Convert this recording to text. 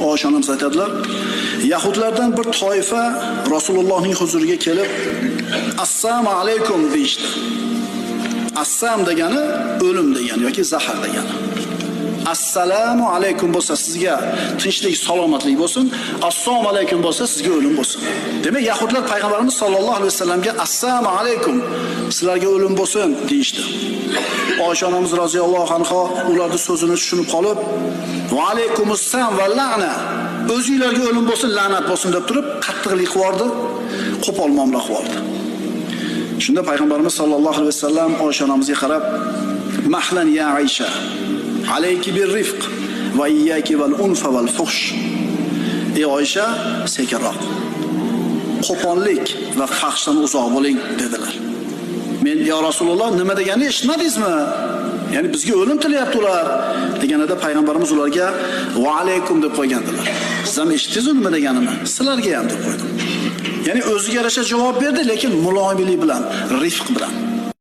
Oysha onamiz aytadilar, Yahudlardan bir toifa Rasulullohning huzuriga kelib, "Assalomu alaykum" deyishdi. Assam degani o'lim degani yoki zahar degani. Assalomu alaykum bo'lsa sizga tinchlik, salomatlik bo'lsin. Assalomu alaykum bo'lsa sizga o'lim bo'lsin. Demak, Yahudlar payg'ambarimiz sollallohu alayhi vasallamga assalomu alaykum sizlarga o'lim bo'lsin deyishdi. Oysha onamiz roziyallohu anha ularning so'zini tushunib qolib, va alaykumussalam va la'na o'zinglarga o'lim bo'lsin, la'nat bo'lsin deb turib qattiqlik qilib qo'pol muomala qilib Shunda payg'ambarimiz sollallohu alayhi vasallam Oysha onamizga qarab, "Mahlan ya Aisha, alayki bir rifq va iyyaki val unfa val fuhsh." Ey Oysha, sekinroq. Qo'pollik va fahshdan uzoq bo'ling dedilar. Men yo Rasululloh nima deganini eshitmadingizmi? Ya'ni bizga o'lim tilayapti ular deganida payg'ambarimiz ularga va alaykum deb qo'ygandilar. Siz ham eshitdingizmi nima deganimni Sizlarga ham deb qo'ydim. Ya'ni o'ziga yarasha javob berdi, lekin muloyimlik bilan, rifq bilan.